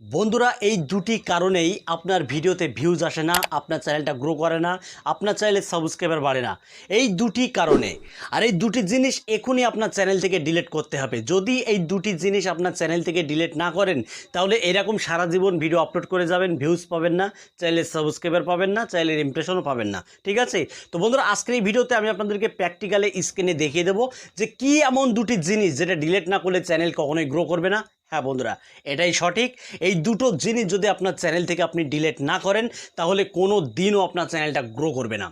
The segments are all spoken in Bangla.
বন্ধুরা, এই দুটি কারণেই আপনার ভিডিওতে ভিউজ আসে না, আপনার চ্যানেলটা গ্রো করে না, আপনার চ্যানেলের সাবস্ক্রাইবার বাড়ে না। এই দুটি কারণে। আর এই দুটি জিনিস এখনই আপনার চ্যানেল থেকে ডিলিট করতে হবে। যদি এই দুটি জিনিস আপনার চ্যানেল থেকে ডিলিট না করেন, তাহলে এরকম সারা জীবন ভিডিও আপলোড করে যাবেন ভিউজ পাবেন না চ্যানেলের সাবস্ক্রাইবার পাবেন না চ্যানেলের ইমপ্রেশনও পাবেন না। ঠিক আছে? তো বন্ধুরা, আজকের এই ভিডিওতে আমি আপনাদেরকে প্র্যাকটিক্যালি স্ক্রিনে দেখিয়ে দেবো যে কি এমন দুটি জিনিস যেটা ডিলিট না করলে চ্যানেল কখনোই গ্রো করবে না। হ্যাঁ বন্ধুরা, এটাই সঠিক। এই দুটো জিনিস যদি আপনার চ্যানেল থেকে আপনি ডিলিট না করেন, তাহলে কোনো দিনও আপনার চ্যানেলটা গ্রো করবে না।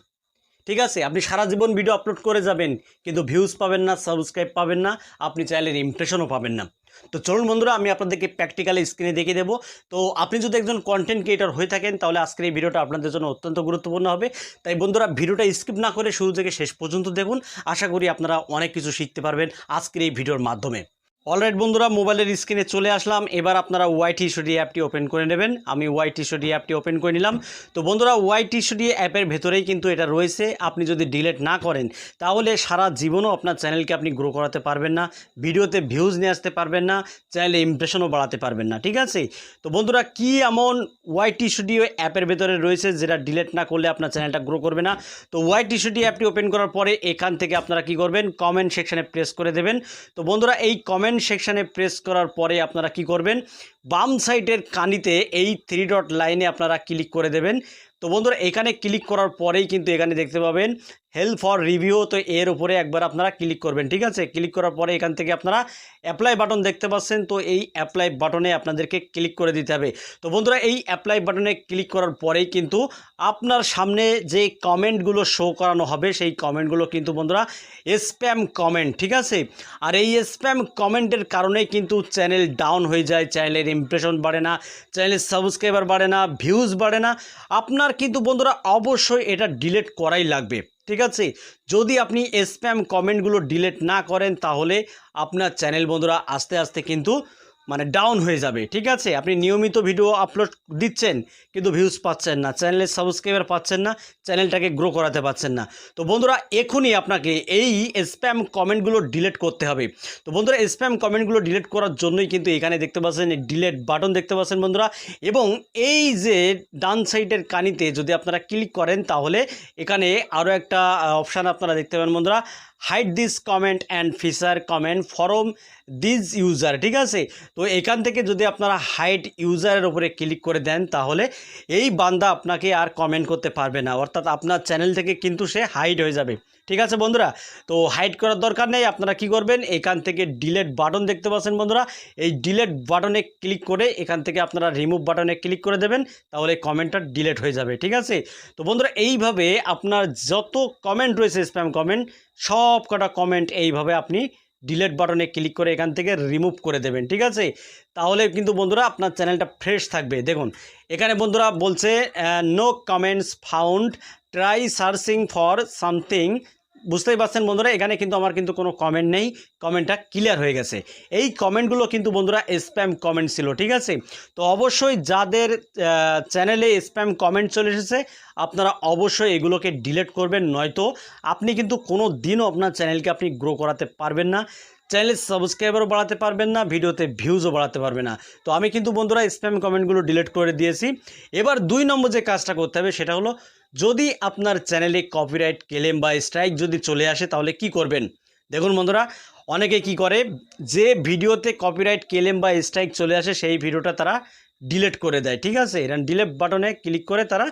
ঠিক আছে? আপনি সারা জীবন ভিডিও আপলোড করে যাবেন, কিন্তু ভিউজ পাবেন না সাবস্ক্রাইব পাবেন না, আপনি চ্যানেলের ইমপ্রেশনও পাবেন না। তো চলুন বন্ধুরা, আমি আপনাদেরকে প্র্যাকটিক্যালি স্ক্রিনে দেখিয়ে দেবো। তো আপনি যদি একজন কন্টেন্ট ক্রিয়েটর হয়ে থাকেন, তাহলে আজকের এই ভিডিওটা আপনাদের জন্য অত্যন্ত গুরুত্বপূর্ণ হবে। তাই বন্ধুরা ভিডিওটা স্কিপ না করে শুরু থেকে শেষ পর্যন্ত দেখুন। আশা করি আপনারা অনেক কিছু শিখতে পারবেন আজকের এই ভিডিওর মাধ্যমে। অলরাইট বন্ধুরা, মোবাইলের স্ক্রিনে চলে আসলাম। এবার আপনারা ওয়াইটি স্টুডি অ্যাপটি ওপেন করে নেবেন। আমি ওয়াইটি স্টুডি অ্যাপটি ওপেন করে নিলাম। তো বন্ধুরা ওয়াইটি স্টুডি অ্যাপের ভেতরেই কিন্তু এটা রয়েছে। আপনি যদি ডিলেট না করেন, তাহলে সারা জীবনও আপনার চ্যানেলকে আপনি গ্রো করাতে পারবেন না, ভিডিওতে ভিউজ নিয়ে আসতে পারবেন না চ্যানেলে ইমপ্রেশনও বাড়াতে পারবেন না, ঠিক আছে? তো বন্ধুরা, কি এমন ওয়াইটি স্টুডিও অ্যাপের ভেতরে রয়েছে যেটা ডিলেট না করলে আপনার চ্যানেলটা গ্রো করবে না? তো ওয়াইটি স্টুডিও অ্যাপটি ওপেন করার পরে এখান থেকে আপনারা কি করবেন? কমেন্ট সেকশানে প্রেস করে দেবেন। তো বন্ধুরা, এই কমেন্ট সেকশানে প্রেস করার পরে আপনারা কি করবেন? বাম সাইডের কানিতে এই থ্রি ডট লাইনে আপনারা ক্লিক করে দেবেন। তো বন্ধুরা, এখানে ক্লিক করার পরেই কিন্তু এখানে দেখতে পাবেন হেল্প ফর রিভিউ তো এর উপরে একবার আপনারা ক্লিক করবেন, ঠিক আছে? ক্লিক করার পরে এখান থেকে আপনারা অ্যাপ্লাই বাটন দেখতে পাচ্ছেন। তো এই অ্যাপ্লাই বাটনে আপনাদেরকে ক্লিক করে দিতে হবে। তো বন্ধুরা, এই অ্যাপ্লাই বাটনে ক্লিক করার পরেই কিন্তু আপনার সামনে যে কমেন্টগুলো শো করানো হবে, সেই কমেন্টগুলো কিন্তু বন্ধুরা স্প্যাম কমেন্ট ঠিক আছে? আর এই স্প্যাম কমেন্টের কারণে কিন্তু চ্যানেল ডাউন হয়ে যায় চ্যানেলের ইমপ্রেশন বাড়ে না চ্যানেলের সাবস্ক্রাইবার বাড়ে না ভিউজ বাড়ে না। আপনার কিন্তু বন্ধুরা অবশ্যই এটা ডিলেট করাই লাগবে, ঠিক আছে? যদি আপনি স্প্যাম কমেন্টগুলো ডিলেট না করেন, তাহলে আপনার চ্যানেল বন্ধুরা আস্তে আস্তে কিন্তু মানে ডাউন হয়ে যাবে, ঠিক আছে? আপনি নিয়মিত ভিডিও আপলোড দিচ্ছেন, কিন্তু ভিউজ পাচ্ছেন না চ্যানেলের সাবস্ক্রাইবার পাচ্ছেন না চ্যানেলটাকে গ্রো করাতে পারছেন না। তো বন্ধুরা, এখনই আপনাকে এই স্প্যাম কমেন্টগুলো ডিলিট করতে হবে। তো বন্ধুরা স্প্যাম কমেন্টগুলো ডিলিট করার জন্যই কিন্তু এখানে দেখতে পাচ্ছেন ডিলেট বাটন দেখতে পাচ্ছেন বন্ধুরা। এবং এই যে ডান সাইডের কানিতে যদি আপনারা ক্লিক করেন, তাহলে এখানে আরও একটা অপশান আপনারা দেখতে পাবেন বন্ধুরা। Hide this comment and feature comment from this user ঠিক আছে? তো এখান থেকে যদি আপনারা হাইড ইউজারের উপরে ক্লিক করে দেন, তাহলে এই বান্দা আপনাকে আর কমেন্ট করতে পারবে না। অর্থাৎ আপনার চ্যানেল থেকে কিন্তু সে হাইড হয়ে যাবে। ঠিক আছে বন্ধুরা? তো হাইড করার দরকার নেই। আপনারা কি করবেন? এখান থেকে ডিলেট বাটন দেখতে পাচ্ছেন বন্ধুরা। এই ডিলেট বাটনে ক্লিক করে এখান থেকে আপনারা রিমুভ বাটনে ক্লিক করে দেবেন, তাহলে কমেন্টটা ডিলেট হয়ে যাবে। ঠিক আছে? তো বন্ধুরা, এইভাবে আপনার যত কমেন্ট রয়েছে স্প্যাম কমেন্ট সব কটা কমেন্ট এইভাবে আপনি ডিলেট বাটনে ক্লিক করে এখান থেকে রিমুভ করে দেবেন, ঠিক আছে? তাহলে কিন্তু বন্ধুরা আপনার চ্যানেলটা ফ্রেশ থাকবে। দেখুন, এখানে বন্ধুরা বলছে no comments found try searching for something বুঝতেই পারছেন বন্ধুরা, এখানে কিন্তু আমার কিন্তু কোনো কমেন্ট নেই কমেন্টটা ক্লিয়ার হয়ে গেছে। এই কমেন্টগুলো কিন্তু বন্ধুরা স্প্যাম কমেন্ট ছিল, ঠিক আছে? তো অবশ্যই যাদের চ্যানেলে স্প্যাম কমেন্ট চলে এসেছে, আপনারা অবশ্যই এগুলোকে ডিলেট করবেন, নয়তো আপনি কিন্তু কোনো দিনও আপনার চ্যানেলকে আপনি গ্রো করাতে পারবেন না চ্যানেলের সাবস্ক্রাইবারও বাড়াতে পারবেন না, ভিডিওতে ভিউজও বাড়াতে পারবে না। তো আমি কিন্তু বন্ধুরা স্প্যাম কমেন্টগুলো ডিলিট করে দিয়েছি। এবার দুই নম্বর যে কাজটা করতে হবে, সেটা হলো যদি আপনার চ্যানেলে কপিরাইট ক্লেম বা স্ট্রাইক যদি চলে আসে, তাহলে কি করবেন? দেখুন বন্ধুরা, অনেকে কি করে, যে ভিডিওতে কপিরাইট ক্লেম বা স্ট্রাইক চলে আসে, সেই ভিডিওটা তারা ডিলেট করে দেয়, ঠিক আছে? এরকম ডিলেট বাটনে ক্লিক করে তারা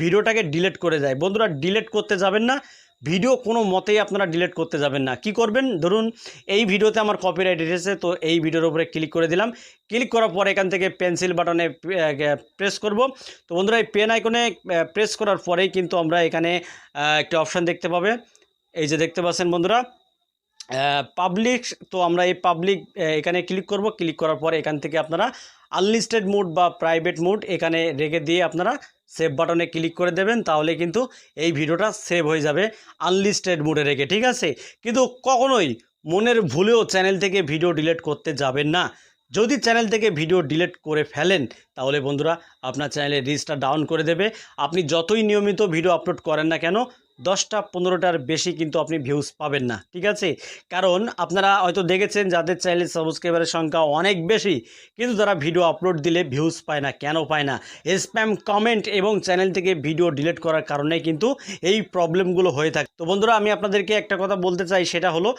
ভিডিওটাকে ডিলেট করে দেয়। বন্ধুরা ডিলেট করতে যাবেন না। ভিডিও কোনো মতেই আপনারা ডিলিট করতে যাবেন না। কি করবেন? ধরুন, এই ভিডিওতে আমার কপিরাইট এসেছে, তো এই ভিডিওর উপরে ক্লিক করে দিলাম। ক্লিক করার পর এখান থেকে পেন্সিল বাটনে প্রেস করব। তো বন্ধুরা, এই পেন আইকনে প্রেস করার পরেই কিন্তু আমরা এখানে একটা অপশান দেখতে পাবে। এই যে দেখতে পাচ্ছেন বন্ধুরা পাবলিক তো আমরা এই পাবলিক এখানে ক্লিক করব। ক্লিক করার পর এখান থেকে আপনারা আনলিস্টেড মোড বা প্রাইভেট মোড এখানে রেখে দিয়ে আপনারা সেভ বাটনে ক্লিক করে দেবেন, তাহলে কিন্তু এই ভিডিওটা সেভ হয়ে যাবে আনলিস্টেড মোডে রেখে, ঠিক আছে? কিন্তু কখনোই মনের ভুলেও চ্যানেল থেকে ভিডিও ডিলিট করতে যাবেন না। যদি চ্যানেল থেকে ভিডিও ডিলিট করে ফেলেন, তাহলে বন্ধুরা, আপনার চ্যানেলের রিচটা ডাউন করে দেবে। আপনি যতই নিয়মিত ভিডিও আপলোড করেন না কেন দশটা পনেরোটার বেশি কিন্তু আপনি ভিউজ পাবেন না, ঠিক আছে? কারণ আপনারা হয়তো দেখেছেন যাদের চ্যানেলে সাবস্ক্রাইবারের সংখ্যা অনেক বেশি, কিন্তু তারা ভিডিও আপলোড দিলে ভিউজ পায় না, কেন পায় না? স্প্যাম কমেন্ট এবং চ্যানেল থেকে ভিডিও ডিলিট করার কারণে কিন্তু এই প্রবলেমগুলো হয়ে থাকে। তো বন্ধুরা, আমি আপনাদেরকে একটা কথা বলতে চাই, সেটা হলো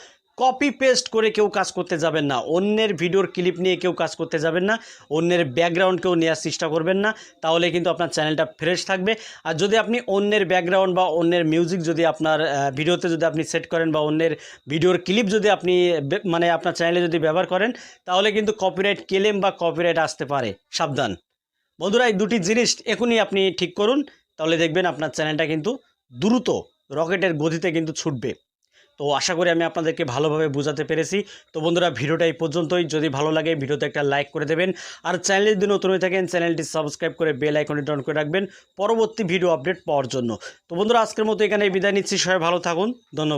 কপি পেস্ট করে কেউ কাজ করতে যাবেন না। অন্যের ভিডিওর ক্লিপ নিয়ে কেউ কাজ করতে যাবেন না। অন্যের ব্যাকগ্রাউন্ড কেউ নেওয়ার চেষ্টা করবেন না। তাহলে কিন্তু আপনার চ্যানেলটা ফ্রেশ থাকবে। আর যদি আপনি অন্যের ব্যাকগ্রাউন্ড বা অন্যের মিউজিক যদি আপনার ভিডিওতে যদি আপনি সেট করেন বা অন্যের ভিডিওর ক্লিপ যদি আপনি মানে আপনার চ্যানেলে যদি ব্যবহার করেন, তাহলে কিন্তু কপিরাইট ক্লেম বা কপিরাইট আসতে পারে। সাবধান। বন্ধুরা, এই দুটি জিনিস এখনই আপনি ঠিক করুন। তাহলে দেখবেন আপনার চ্যানেলটা কিন্তু দ্রুত রকেটের গতিতে কিন্তু ছুটবে। তো আশা করি আমি আপনাদেরকে ভালোভাবে বোঝাতে পেরেছি। তো বন্ধুরা, ভিডিওটা এই পর্যন্তই। যদি ভালো লাগে, ভিডিওতে একটা লাইক করে দেবেন। আর চ্যানেলে যদি নতুন হয়ে থাকেন, চ্যানেলটি সাবস্ক্রাইব করে বেল আইকনটি ডাউন করে রাখবেন। পরবর্তী ভিডিও আপডেট পাওয়ার জন্য। তো বন্ধুরা, আজকের মতো এখানে বিদায় নিচ্ছি। সবাই ভালো থাকুন। ধন্যবাদ।